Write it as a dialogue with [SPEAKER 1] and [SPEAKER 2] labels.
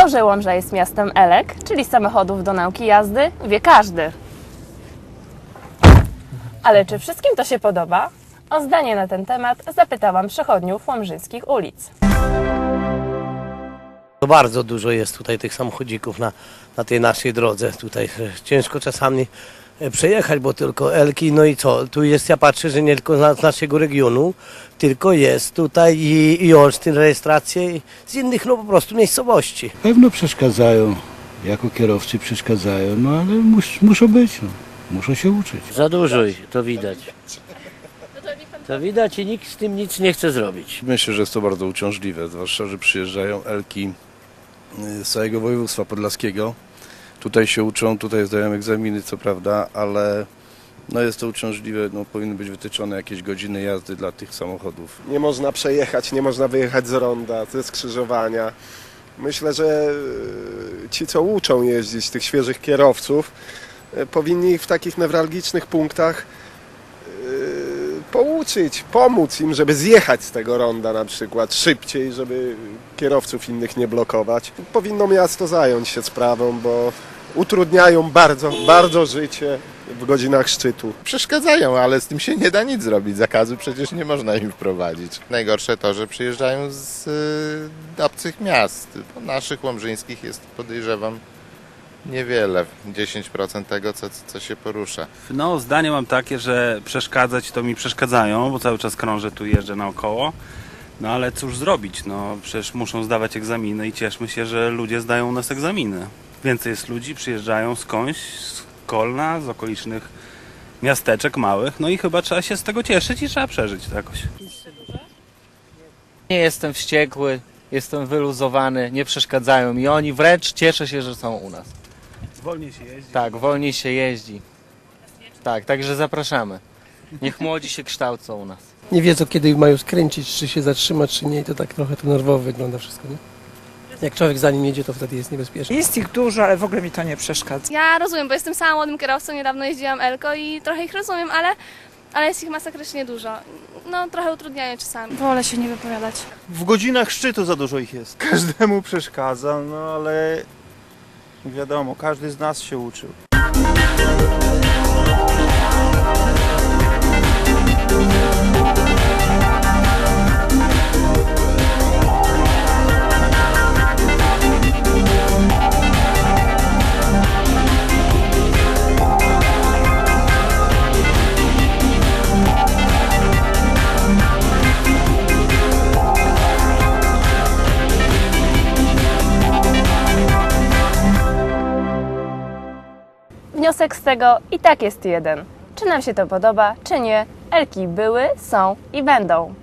[SPEAKER 1] To, że Łomża jest miastem elek, czyli samochodów do nauki jazdy, wie każdy. Ale czy wszystkim to się podoba? O zdanie na ten temat zapytałam przechodniów łomżyńskich ulic.
[SPEAKER 2] To bardzo dużo jest tutaj tych samochodzików na, na tej naszej drodze. Tutaj e, ciężko czasami przejechać, bo tylko Elki, no i co? Tu jest, ja patrzę, że nie tylko z, naszego regionu, tylko jest tutaj i, i Olsztyn rejestracje i z innych no po prostu miejscowości.
[SPEAKER 3] Pewno przeszkadzają, jako kierowcy przeszkadzają, no ale mus, muszą być, no. muszą się uczyć.
[SPEAKER 4] Za dużo ich, to widać. To widać i nikt z tym nic nie chce zrobić.
[SPEAKER 5] Myślę, że jest to bardzo uciążliwe, zwłaszcza, że przyjeżdżają Elki y, z całego województwa podlaskiego. Tutaj się uczą, tutaj zdają egzaminy, co prawda, ale no jest to uciążliwe, no powinny być wytyczone jakieś godziny jazdy dla tych samochodów.
[SPEAKER 6] Nie można przejechać, nie można wyjechać z ronda, ze skrzyżowania. Myślę, że e, ci, co uczą jeździć, tych świeżych kierowców, e, powinni w takich newralgicznych punktach e, pouczyć, pomóc im, żeby zjechać z tego ronda na przykład szybciej, żeby kierowców innych nie blokować. Powinno miasto zająć się sprawą, bo utrudniają bardzo, bardzo życie w godzinach szczytu.
[SPEAKER 7] przeszkadzają, ale z tym się nie da nic zrobić. Zakazu przecież nie można im wprowadzić. Najgorsze to, że przyjeżdżają z y, obcych miast. Bo naszych łomżyńskich jest, podejrzewam, niewiele. 10% tego, co, co się porusza.
[SPEAKER 8] No, zdanie mam takie, że przeszkadzać to mi przeszkadzają, bo cały czas krążę tu, jeżdżę naokoło. No ale cóż zrobić, no przecież muszą zdawać egzaminy i cieszmy się, że ludzie zdają u nas egzaminy. Więcej jest ludzi, przyjeżdżają skądś, z Kolna, z okolicznych miasteczek małych, no i chyba trzeba się z tego cieszyć i trzeba przeżyć to jakoś.
[SPEAKER 9] Nie jestem wściekły, jestem wyluzowany, nie przeszkadzają mi oni, wręcz cieszę się, że są u nas.
[SPEAKER 8] Wolniej się jeździ.
[SPEAKER 9] Tak, wolniej się jeździ. Tak, także zapraszamy. Niech młodzi się kształcą u nas.
[SPEAKER 10] nie wiedzą kiedy mają skręcić, czy się zatrzymać, czy nie i to tak trochę to nerwowo wygląda wszystko, nie? Jak człowiek za nim jedzie, to wtedy jest niebezpieczne.
[SPEAKER 11] Jest ich dużo, ale w ogóle mi to nie przeszkadza.
[SPEAKER 1] Ja rozumiem, bo jestem sama młodym kierowcą, niedawno jeździłam Elko i trochę ich rozumiem, ale, ale jest ich masakrycznie dużo. No, trochę utrudniają czasami. Wolę się nie wypowiadać.
[SPEAKER 12] W godzinach szczytu za dużo ich jest. Każdemu przeszkadza, no ale wiadomo, każdy z nas się uczył.
[SPEAKER 1] Wniosek z tego i tak jest jeden. Czy nam się to podoba, czy nie, Elki były, są i będą.